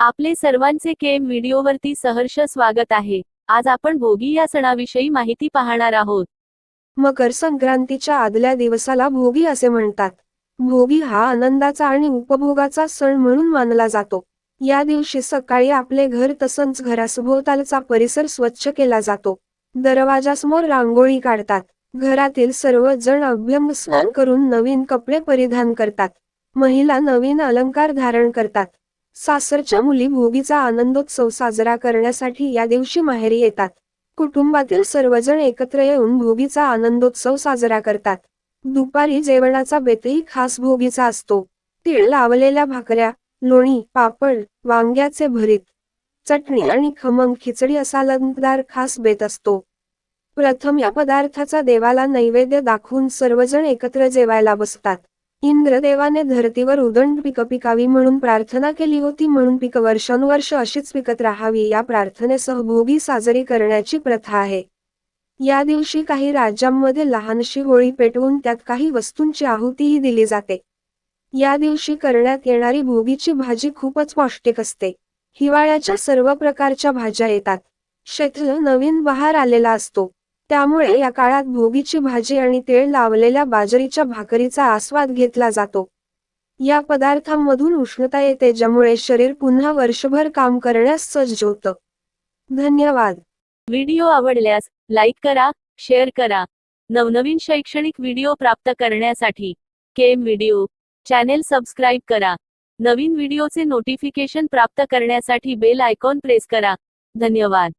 आपले सर्वांचे केम व्हिडिओवरती सहर्ष स्वागत आहे. आज आपण भोगी या सणाविषयी माहिती पाहणार आहोत. मकर संक्रांतीच्या आदल्या दिवसाला भोगी असे म्हणतात. भोगी हा आनंदाचा आणि उपभोगाचा सण म्हणून मानला जातो. या दिवशी सकाळी आपले घर तसंच घरासभोवतालचा परिसर स्वच्छ केला जातो. दरवाजासमोर रांगोळी काढतात. घरातील सर्वजण अभ्यंग स्नान करून नवीन कपडे परिधान करतात. महिला नवीन अलंकार धारण करतात. सासरच्या मुली भोगीचा आनंदोत्सव साजरा करण्यासाठी या दिवशी माहेरी येतात. कुटुंबातील सर्वजण एकत्र येऊन भोगीचा आनंदोत्सव साजरा करतात. दुपारी जेवणाचा बेतही खास भोगीचा असतो. तीळ लावलेल्या भाकऱ्या लोणी पापड वांग्याचे भरीत चटणी आणि खमंग खिचडी असा लंगदार खास बेत असतो. प्रथम या पदार्थाचा देवाला नैवेद्य दाखवून सर्वजण एकत्र जेवायला बसतात. इंद्रदेवाने धरतीवर उदंड पिकं पिकावी म्हणून प्रार्थना केली होती म्हणून पिक वर्षानुवर्ष अशीच पिकत राहावी या प्रार्थनेसह भोगी साजरी करण्याची प्रथा आहे. या दिवशी काही राज्यांमध्ये लहानशी होळी पेटवून त्यात काही वस्तूंची आहुतीही दिली जाते. या दिवशी करण्यात येणारी भोगीची भाजी खूपच पौष्टिक असते. हिवाळ्याच्या सर्व प्रकारच्या भाज्या येतात. क्षेत्र नवीन बहार आलेला असतो. त्यामुळे या काळात भोगीची भाजी आणि तेल लावलेल्या बाजरीच्या भाकरीचा आस्वाद घेतला जातो. या पदार्थांमधून उष्णता येते ज्यामुळे शरीर पुन्हा वर्षभर काम करण्यास सज्ज होतं. धन्यवाद. व्हिडिओ आवडल्यास लाईक करा शेअर करा. नवनवीन शैक्षणिक व्हिडिओ प्राप्त करण्यासाठी केम व्हिडिओ चॅनेल सबस्क्राईब करा. नवीन व्हिडिओचे नोटिफिकेशन प्राप्त करण्यासाठी बेल आयकॉन प्रेस करा. धन्यवाद.